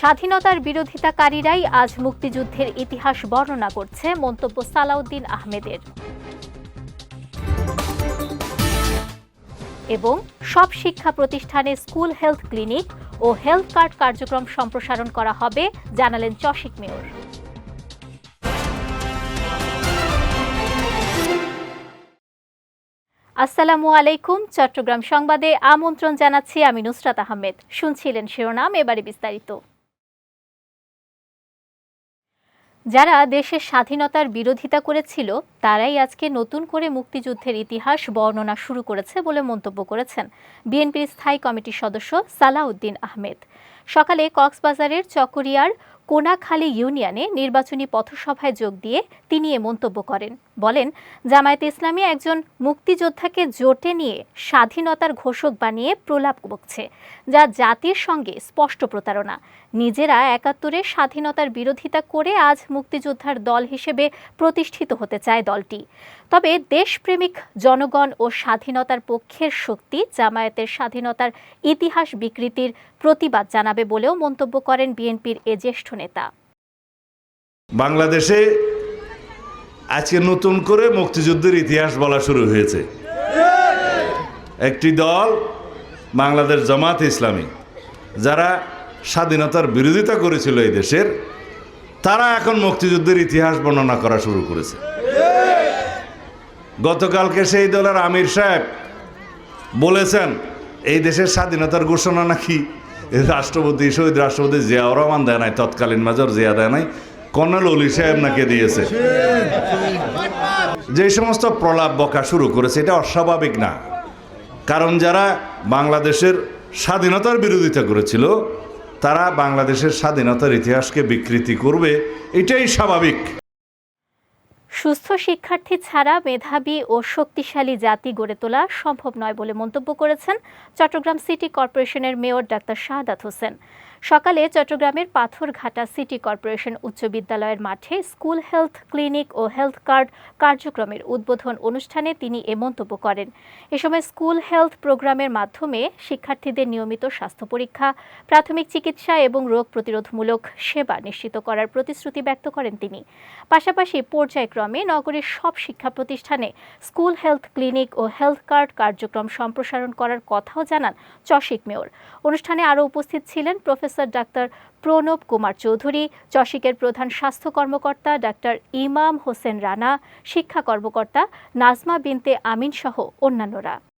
স্বাধীনতার বিরোধিতাকারীরাই আজ মুক্তিযুদ্ধের ইতিহাস বর্ণনা করছে মন্তব্য সালাউদ্দিন আহমেদের। এবং সব শিক্ষা প্রতিষ্ঠানে স্কুল হেলথ ক্লিনিক ও হেলথ কার্ড কার্যক্রম সম্প্রসারণ করা হবে, জানালেন চশিক মেয়র। আসসালামু আলাইকুম, চট্টগ্রাম সংবাদে আমন্ত্রণ জানাচ্ছি আমি নুসরাত আহমেদ। শুনছিলেন শিরোনাম, এবারে বিস্তারিত। যারা দেশের স্বাধীনতার বিরোধিতা করেছিল, তারাই আজকে নতুন করে মুক্তিযুদ্ধের ইতিহাস বর্ণনা শুরু করেছে বলে মন্তব্য করেছেন বিএনপির স্থায়ী কমিটির সদস্য সালাউদ্দিন আহমেদ। সকালে কক্সবাজারের চকরিয়ার কোনাখালী ইউনিয়নে নির্বাচনী পথসভায় যোগ দিয়ে তিনি এ মন্তব্য করেন। বলেন, জামায়াতে ইসলামী একজন মুক্তিযোদ্ধাকে জোটে নিয়ে স্বাধীনতার ঘোষক বানিয়ে প্রলাপ বকছে যা জাতির সঙ্গে স্পষ্ট প্রতারণা। নিজেরা একাত্তরে স্বাধীনতার বিরোধিতা করে আজ মুক্তিযোদ্ধার দল হিসেবে প্রতিষ্ঠিত হতে চায় দলটি। তবে দেশপ্রেমিক জনগণ ও স্বাধীনতার পক্ষের শক্তি জামায়াতের স্বাধীনতার ইতিহাস বিকৃতির প্রতিবাদ জানাবে বলেও মন্তব্য করেন বিএনপির এ জ্যেষ্ঠ নেতা। বাংলাদেশে আজকে নতুন করে মুক্তিযুদ্ধের ইতিহাস বলা শুরু হয়েছে। একটি দল বাংলাদেশ জামাত ইসলামী, যারা স্বাধীনতার বিরোধিতা করেছিল এই দেশের, তারা এখন মুক্তিযুদ্ধের ইতিহাস বর্ণনা করা শুরু করেছে। গতকালকে সেই দলের আমির সাহেব বলেছেন, এই দেশের স্বাধীনতার ঘোষণা নাকি রাষ্ট্রপতি, শহীদ রাষ্ট্রপতি জিয়াউর রহমান দেয় নাই, তৎকালীন মেজর জিয়া দেয় নাই, কর্নেল অলি সাহেব নাকি দিয়েছে। যে সমস্ত প্রলাপ বকা শুরু করেছে, এটা অস্বাভাবিক না। কারণ যারা বাংলাদেশের স্বাধীনতার বিরোধিতা করেছিল, তারা বাংলাদেশের স্বাধীনতার ইতিহাসকে বিকৃতি করবে, এটাই স্বাভাবিক। সুস্থ শিক্ষার্থী ছাড়া মেধাবী ও শক্তিশালী জাতি গড়ে তোলা সম্ভব নয় বলে মন্তব্য করেছেন চট্টগ্রাম সিটি কর্পোরেশনের মেয়র ডাক্তার শাহাদাত হোসেন। সকালে চট্টগ্রামের পাথরঘাটা সিটি কর্পোরেশন উচ্চ বিদ্যালয়ের মাঠে স্কুল হেলথ ক্লিনিক ও হেলথ কার্ড কার্যক্রমের উদ্বোধন অনুষ্ঠানে তিনি এ মন্তব্য করেন। এ সময় স্কুল হেলথ প্রোগ্রামের মাধ্যমে শিক্ষার্থীদের নিয়মিত স্বাস্থ্য পরীক্ষা, প্রাথমিক চিকিৎসা এবং রোগ প্রতিরোধমূলক সেবা নিশ্চিত করার প্রতিশ্রুতি ব্যক্ত করেন তিনি। পাশাপাশি পর্যায়ক্রমে নগরের সব শিক্ষা প্রতিষ্ঠানে স্কুল হেলথ ক্লিনিক ও হেলথ কার্ড কার্যক্রম সম্প্রসারণ করার কথাও জানান চশিক মেয়র। অনুষ্ঠানে আরও উপস্থিত ছিলেন প্রফেসর ডাক্তার প্রণব কুমার চৌধুরী চশিকের প্রধান স্বাস্থ্য কর্মকর্তা ডাক্তার ইমাম হোসেন রানা, শিক্ষা কর্মকর্তা নাজমা বিনতে আমিন সহ অন্যান্যরা।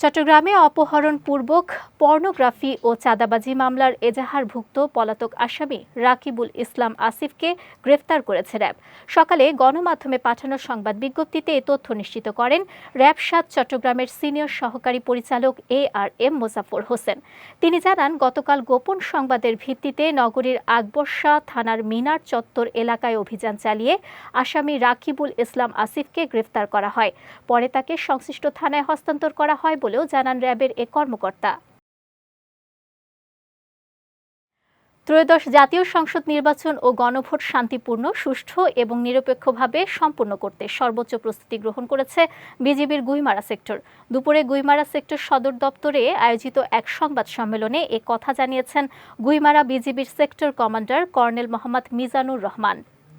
চট্টগ্রামে অপহরণপূর্বক পর্নোগ্রাফি ও চাঁদাবাজি মামলার এজাহারভুক্ত পলাতক আসামি রাকিবুল ইসলাম আসিফকে গ্রেফতার করেছে র্যাব। সকালে গণমাধ্যমে পাঠানো সংবাদ বিজ্ঞপ্তিতে এ তথ্য নিশ্চিত করেন র্যাব সাত চট্টগ্রামের সিনিয়র সহকারী পরিচালক A R M Mozaffar Hossain. তিনি জানান, গতকাল গোপন সংবাদের ভিত্তিতে নগরীর আকবর্ষা থানার মিনার চত্বর এলাকায় অভিযান চালিয়ে আসামি রাকিবুল ইসলাম আসিফকে গ্রেফতার করা হয়। পরে তাকে সংশ্লিষ্ট থানায় হস্তান্তর করা হয় বলেও জানান র্যাবের এ কর্মকর্তা। ত্রয়োদশ জাতীয় সংসদ নির্বাচন ও গণভোট শান্তিপূর্ণ, সুষ্ঠু এবং নিরপেক্ষভাবে সম্পন্ন করতে সর্বোচ্চ প্রস্তুতি গ্রহণ করেছে বিজিবির গুইমারা সেক্টর। দুপুরে গুইমারা সেক্টর সদর দপ্তরে আয়োজিত এক সংবাদ সম্মেলনে এ কথা জানিয়েছেন গুইমারা বিজিবির sector commander colonel Mohammad Mizanur Rahman.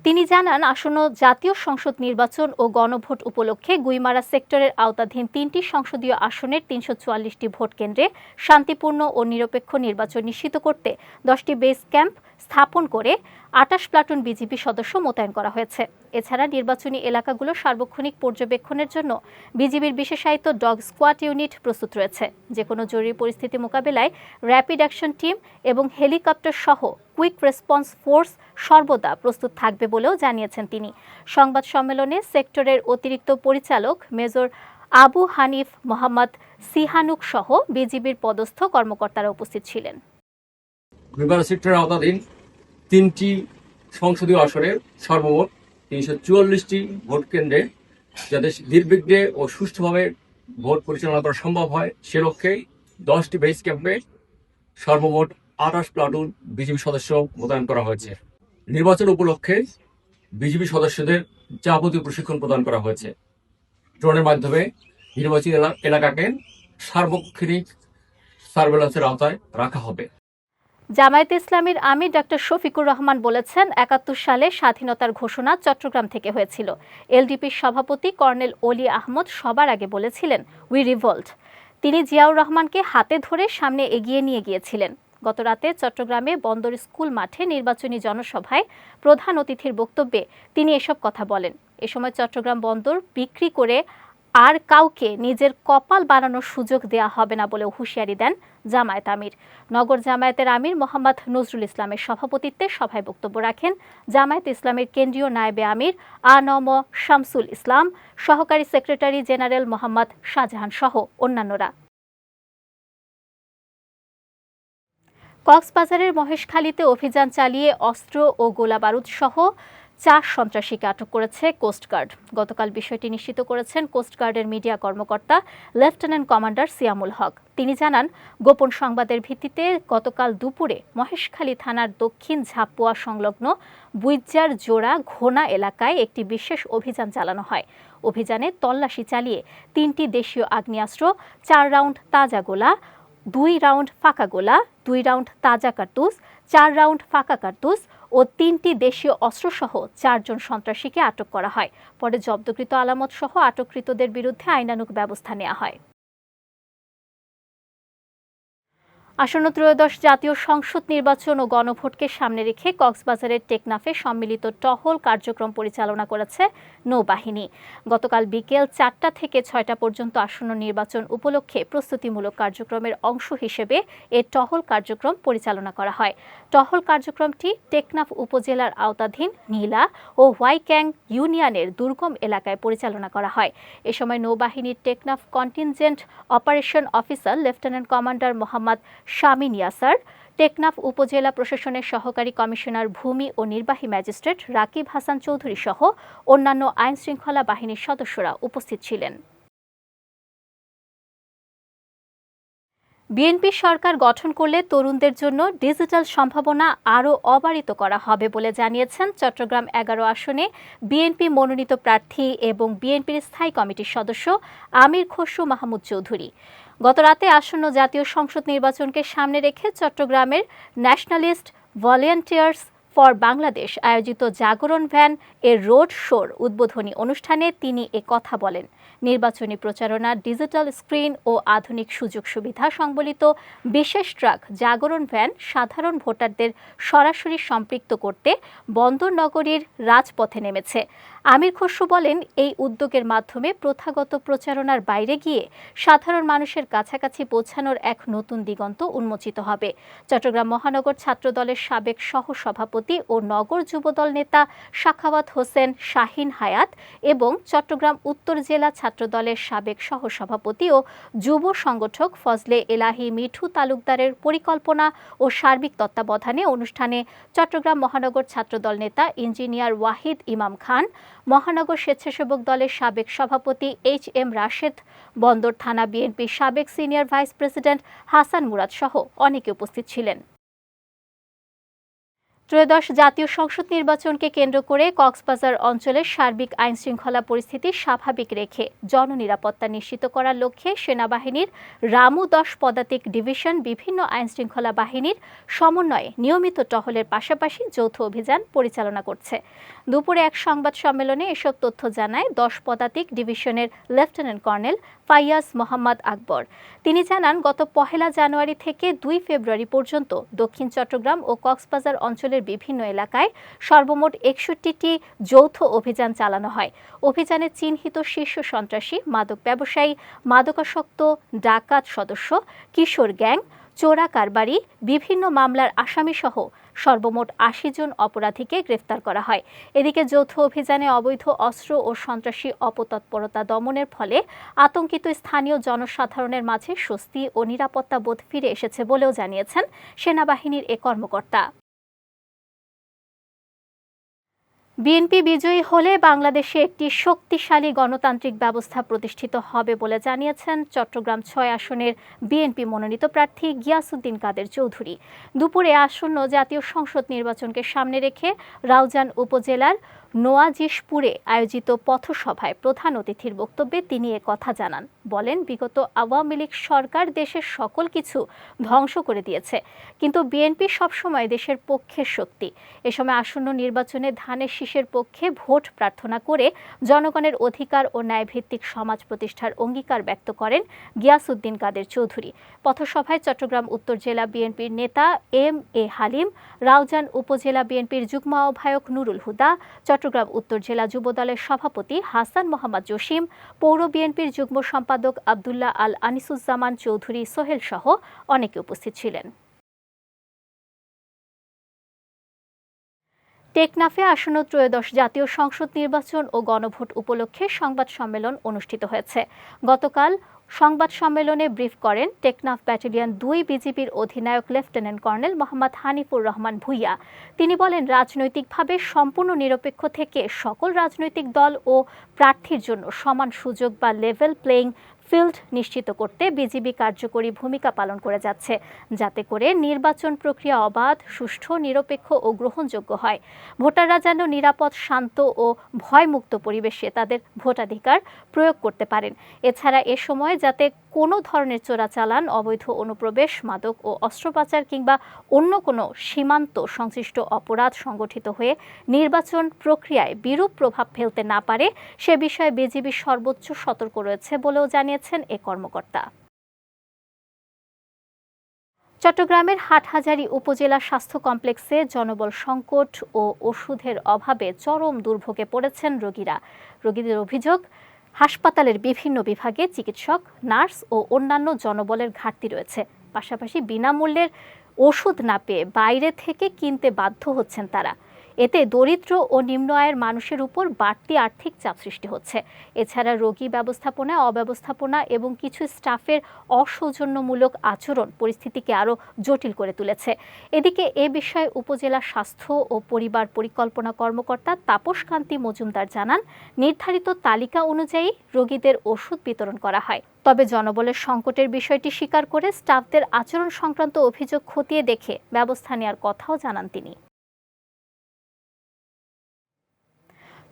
তিনি জানান, আসন্ন জাতীয় সংসদ নির্বাচন ও গণভোট উপলক্ষে গুইমারা সেক্টরের আওতাধীন তিনটি সংসদীয় আসনের তিনশো চুয়াল্লিশটি ভোট কেন্দ্রে শান্তিপূর্ণ ও নিরপেক্ষ নির্বাচন নিশ্চিত করতে দশটি বেস ক্যাম্প স্থাপন করে আটাশ প্লাটুন বিজিবি সদস্য মোতায়েন করা হয়েছে। এছাড়া নির্বাচনী এলাকাগুলো সার্বক্ষণিক পর্যবেক্ষণের জন্য বিজিবির বিশেষায়িত ডগ স্কোয়াড ইউনিট প্রস্তুত রয়েছে। যে কোনো জরুরি পরিস্থিতি মোকাবেলায় র্যাপিড অ্যাকশন টিম এবং হেলিকপ্টার সহ কুইক রেসপন্স ফোর্স সর্বদা প্রস্তুত থাকবে বলেও জানিয়েছেন তিনি। সংবাদ সম্মেলনে সেক্টরের অতিরিক্ত পরিচালক মেজর আবু হানিফ মোহাম্মদ সিহানুক সহ বিজিবির পদস্থ কর্মকর্তারা উপস্থিত ছিলেন। আওতাধীন তিনটি সংসদীয় আসনের সর্বমোট তিনশো চুয়াল্লিশটি ভোট কেন্দ্রে যাতে নির্বিঘ্নে ও সুষ্ঠুভাবে ভোট পরিচালনা করা সম্ভব হয়, সে লক্ষ্যে দশটি বেস ক্যাম্পে সর্বমোট আঠাশ প্লাটুন বিজিবি সদস্য মোতায়েন করা হয়েছে। নির্বাচন উপলক্ষে বিজেপি সদস্যদের যাবতীয় প্রশিক্ষণ প্রদান করা হয়েছে। ড্রোনের মাধ্যমে নির্বাচনী এলাকাকে সার্বক্ষণিক সার্ভেলেন্সের আওতায় রাখা হবে। জামায়াতে ইসলামীর আমির ডক্টর শফিকুর রহমান বলেছেন, একাত্তর সালে স্বাধীনতার ঘোষণা চট্টগ্রাম থেকে হয়েছিল। এলডিপির সভাপতি কর্নেল অলি আহমদ সবার আগে বলেছিলেন উই রিভল্ট তিনি জিয়াউর রহমানকে হাতে ধরে সামনে এগিয়ে নিয়ে গিয়েছিলেন। গতরাতে চট্টগ্রামে বন্দর স্কুল মাঠে নির্বাচনী জনসভায় প্রধান অতিথির বক্তব্যে তিনি এসব কথা বলেন। এ সময় চট্টগ্রাম বন্দর বিক্রি করে আর কাউকে নিজের কপাল বানানোর সুযোগ দেয়া হবে না বলেও হুঁশিয়ারি দেন জামায়াত আমির। নগর জামায়াতের আমির মোহাম্মদ নজরুল ইসলামের সভাপতিত্বে সভায় বক্তব্য রাখেন জামায়াত ইসলামের কেন্দ্রীয় নায়েবে আমির আনম শামসুল ইসলাম, সহকারী সেক্রেটারি জেনারেল মোহাম্মদ শাহজাহান সহ অন্যান্যরা। কক্সবাজারের মহেশখালীতে অভিযান চালিয়ে অস্ত্র ও গোলাবারুদ সহ চার সন্ত্রাসীকে আটক করেছে কোস্টগার্ড গতকাল বিষয়টি নিশ্চিত করেছেন কোস্টগার্ডের মিডিয়া কর্মকর্তা লেফটেন্যান্ট কমান্ডার সিয়ামুল হক। তিনি জানান, গোপন সংবাদের ভিত্তিতে গতকাল দুপুরে মহেশখালী থানার দক্ষিণ ঝাপুয়া সংলগ্ন বুইজার জোড়া ঘোনা এলাকায় একটি বিশেষ অভিযান চালানো হয়। অভিযানে তল্লাশি চালিয়ে তিনটি দেশীয় আগ্নেয়াস্ত্র, চার রাউন্ড তাজা গোলা দুই রাউন্ড ফাঁকা গোলা, দুই রাউন্ড তাজা কার্তুস চার রাউন্ড ফাঁকা কার্তুস ও তিনটি দেশীয় অস্ত্রসহ চারজন সন্ত্রাসীকে আটক করা হয়। পরে জব্দকৃত আলামত সহ আটককৃতদের বিরুদ্ধে আইনানুক ব্যবস্থা নেওয়া হয়। আসন্ন ত্রয়োদশ জাতীয় সংসদ নির্বাচন ও গণভোটকে সামনে রেখে কক্সবাজারের টেকনাফে সম্মিলিত টহল কার্যক্রম পরিচালনা করেছে নৌবাহিনী। গতকাল বিকেল চারটা থেকে ছয়টা পর্যন্ত আসন্ন নির্বাচন উপলক্ষে প্রস্তুতিমূলক কার্যক্রমের অংশ হিসেবে এ টহল কার্যক্রম পরিচালনা করা হয়। টহল কার্যক্রমটি টেকনাফ উপজেলার আওতাধীন নীলা ও হোয়াইক্যাং ইউনিয়নের দুর্গম এলাকায় পরিচালনা করা হয়। এ সময় নৌবাহিনীর Teknaf contingent operation officer lieutenant commander Mohammad Shamin Yasar, Teknaf উপজেলা প্রশাসনের সহকারী কমিশনার ভূমি ও নির্বাহী ম্যাজিস্ট্রেট রাকিব হাসান চৌধুরী সহ অন্যান্য আইন শৃঙ্খলা বাহিনীর সদস্যরা উপস্থিত ছিলেন। বিএনপি সরকার গঠন করলে তরুণদের জন্য ডিজিটাল সম্ভাবনা আরও অবারিত করা হবে বলে জানিয়েছেন চট্টগ্রাম এগারো আসনে বিএনপি মনোনীত প্রার্থী এবং বিএনপির স্থায়ী কমিটির সদস্য আমির খসরু মাহমুদ চৌধুরী। গতরাতে আসন্ন জাতীয় সংসদ নির্বাচনকে সামনে রেখে চট্টগ্রামের ন্যাশনালিস্ট ভলেন্টিয়ার্স ফর বাংলাদেশ আয়োজিত জাগরণ ভ্যান এর রোড শোর উদ্বোধনী অনুষ্ঠানে তিনি এ কথা বলেন। নির্বাচনী প্রচারণা, ডিজিটাল স্ক্রিন ও আধুনিক সুযোগ সুবিধা সংবলিত বিশেষ ট্রাক, জাগরণ ভ্যান সাধারণ ভোটারদের সরাসরি সম্পৃক্ত করতে বন্দর নগরীর রাজপথে নেমেছে। আমির খসরু বলেন, এই উদ্যোগের মাধ্যমে প্রথাগত প্রচারণার বাইরে গিয়ে সাধারণ মানুষের কাছাকাছি পৌঁছানোর এক নতুন দিগন্ত উন্মোচিত হবে। চট্টগ্রাম মহানগর ছাত্রদলের সাবেক সহ সভাপতি ও নগর যুবদল নেতা সাখাওয়াত হোসেন শাহিন হায়াত এবং চট্টগ্রাম উত্তর জেলা ছাত্রদলের সাবেক সহ সভাপতি ও যুব সংগঠক ফজলে এলাহি মিঠু তালুকদারের পরিকল্পনা ও সার্বিক তত্ত্বাবধানে অনুষ্ঠানে চট্টগ্রাম মহানগর ছাত্রদল নেতা ইঞ্জিনিয়ার ওয়াহিদ ইমাম খান মহানগর স্বেচ্ছাসেবক দলের সাবেক সভাপতি এইচ এম রাশেদ, বন্দর থানা বিএনপির সাবেক senior vice president Hasan Murad সহ অনেকে উপস্থিত ছিলেন। ত্রয়োদশ জাতীয় সংসদ নির্বাচনকে কেন্দ্র করে কক্সবাজার অঞ্চলের সার্বিক আইন শৃঙ্খলা পরিস্থিতি স্বাভাবিক রেখে জননিরাপত্তা নিশ্চিত করার লক্ষ্যে সেনাবাহিনীর রামু দশ পদাতিক ডিভিশন বিভিন্ন আইন শৃঙ্খলা বাহিনীর সমন্বয়ে নিয়মিত টহলের পাশাপাশি যৌথ অভিযান পরিচালনা করছে। দুপুরে এক সংবাদ সম্মেলনে এসব তথ্য জানায় দশ পদাতিক ডিভিশনের লেফটেন্যান্ট কর্নেল ফাইয়াজ মোহাম্মদ আকবর। তিনি জানান, গত পহেলা জানুয়ারি থেকে দুই ফেব্রুয়ারি পর্যন্ত দক্ষিণ চট্টগ্রাম ও কক্সবাজার অঞ্চলের বিভিন্ন এলাকায় সর্বমোট একষট্টিটি যৌথ অভিযান চালানো হয়। অভিযানে চিহ্নিত শীর্ষ সন্ত্রাসী, মাদক ব্যবসায়ী, মাদকাসক্ত, ডাকাত সদস্য, কিশোর গ্যাং, চোরা কারবারি, বিভিন্ন মামলার আসামিসহ সর্বমোট আশি জন অপরাধীকে গ্রেফতার করা হয়। এদিকে যৌথ অভিযানে অবৈধ অস্ত্র ও সন্ত্রাসী অপতৎপরতা দমনের ফলে আতঙ্কিত স্থানীয় জনসাধারণের মাঝে স্বস্তি ও নিরাপত্তা বোধ ফিরে এসেছে বলেও জানিয়েছেন সেনাবাহিনীর এ কর্মকর্তা। বিএনপি বিজয়ী হলে বাংলাদেশে একটি শক্তিশালী গণতান্ত্রিক ব্যবস্থা প্রতিষ্ঠিত হবে বলে জানিয়েছেন চট্টগ্রাম ছয় আসনের বিএনপি মনোনীত প্রার্থী গিয়াসুদ্দিন কাদের চৌধুরী। দুপুরে আসন্ন জাতীয় সংসদ নির্বাচনকে সামনে রেখে রাউজান উপজেলার নোয়াজিশপুরে আয়োজিত পথসভায় প্রধান অতিথির বক্তব্যে তিনি কথা জানান। বলেন, বিগত আওয়ামী লীগ সরকার দেশের সকল কিছু ধ্বংস করে দিয়েছে, কিন্তু বিএনপি সবসময় দেশের পক্ষের শক্তি। এ সময় আসন্ন নির্বাচনে ধানের শীষের পক্ষে ভোট প্রার্থনা করে জনগণের অধিকার ও ন্যায়ভিত্তিক সমাজ প্রতিষ্ঠার অঙ্গীকার ব্যক্ত করেন গিয়াসউদ্দিন কাদের চৌধুরী। পথসভায় চট্টগ্রাম, উত্তর জেলা বিএনপির নেতা এম এ হালিম, রাউজান উপজেলা বিএনপির যুগ্ম আহ্বায়ক নুরুল হুদা, চট্টগ্রাম উত্তর জেলা যুবদলের সভাপতি হাসান মোহাম্মদ জসিম, পৌর বিএনপির যুগ্ম সম্পাদক আবদুল্লাহ আল আনিসুজ্জামান চৌধুরী সোহেল সহ অনেকে উপস্থিত ছিলেন। টেকনাফে আসন্ন ত্রয়োদশ জাতীয় সংসদ নির্বাচন ও গণভোট উপলক্ষে সংবাদ সম্মেলন অনুষ্ঠিত হয়েছে। গতকাল সংবাদ সম্মেলনে ব্রিফ করেন টেকনাফ ব্যাটালিয়ন দুই বিজিবির অধিনায়ক লেফটেন্যান্ট কর্নেল মোহাম্মদ হানিফুর রহমান ভুইয়া। তিনি বলেন, রাজনৈতিকভাবে সম্পূর্ণ নিরপেক্ষ থেকে সকল রাজনৈতিক দল ও প্রার্থীর জন্য সমান সুযোগ বা লেভেল প্লেইং ফিল্ড নিশ্চিত করতে বিজিবি কার্যকরী ভূমিকা পালন করে যাচ্ছে, যাতে করে নির্বাচন প্রক্রিয়া অবাধ, সুষ্ঠু, নিরপেক্ষ ও গ্রহণযোগ্য হয়। ভোটাররা যেন নিরাপদ, শান্ত ও ভয়মুক্ত পরিবেশে তাদের ভোটাধিকার প্রয়োগ করতে পারেন। এছাড়া এ সময় যাতে কোনো ধরনের চোরাচালান, অবৈধ অনুপ্রবেশ, মাদক ও অস্ত্র পাচার কিংবা অন্য কোনো সীমান্ত সংশ্লিষ্ট অপরাধ সংগঠিত হয়ে নির্বাচন প্রক্রিয়ায় বিরূপ প্রভাব ফেলতে না পারে, সে বিষয়ে বিজিবি সর্বোচ্চ সতর্ক রয়েছে বলেও জানিয়েছেন এ কর্মকর্তা। চট্টগ্রামের হাটহাজারী উপজেলা স্বাস্থ্য কমপ্লেক্সে জনবল সংকট ও ওষুধের অভাবে চরম দুর্ভোগে পড়েছেন রোগীরা। রোগীদের অভিযোগ হাসপাতালের বিভিন্ন বিভাগে চিকিৎসক, নার্স ও অন্যান্য জনবলের ঘাটতি রয়েছে। পাশাপাশি বিনামূল্যের ওষুধ না পেয়ে বাইরে থেকে কিনতে বাধ্য হচ্ছেন তারা। এতে দরিদ্র ও নিম্ন আয়ের মানুষের উপর বাড়তি আর্থিক চাপ সৃষ্টি হচ্ছে। এছাড়া রোগী ব্যবস্থাপনা, অব্যবস্থাপনা এবং কিছু স্টাফের অসৌজন্যমূলক আচরণ পরিস্থিতিকে আরও জটিল করে তুলেছে। এদিকে এ বিষয়ে উপজেলা স্বাস্থ্য ও পরিবার পরিকল্পনা কর্মকর্তা তাপস কান্তি মজুমদার জানান, নির্ধারিত তালিকা অনুযায়ী রোগীদের ওষুধ বিতরণ করা হয়। তবে জনবলের সংকটের বিষয়টি স্বীকার করে স্টাফদের আচরণ সংক্রান্ত অভিযোগ খতিয়ে দেখে ব্যবস্থা নেওয়ার কথাও জানান তিনি।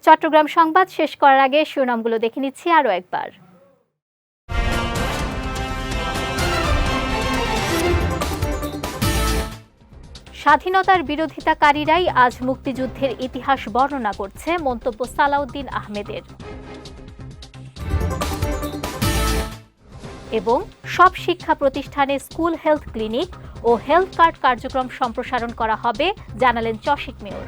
চট্টগ্রাম সংবাদ শেষ করার আগে শিরোনামগুলো দেখে নিচ্ছি আরও একবার। স্বাধীনতার বিরোধিতাকারীরাই আজ মুক্তিযুদ্ধের ইতিহাস বর্ণনা করছে মন্তব্য সালাউদ্দিন আহমেদের। এবং সব শিক্ষা প্রতিষ্ঠানে স্কুল হেলথ ক্লিনিক ও হেলথ কার্ড কার্যক্রম সম্প্রসারণ করা হবে, জানালেন চশিক মেয়র।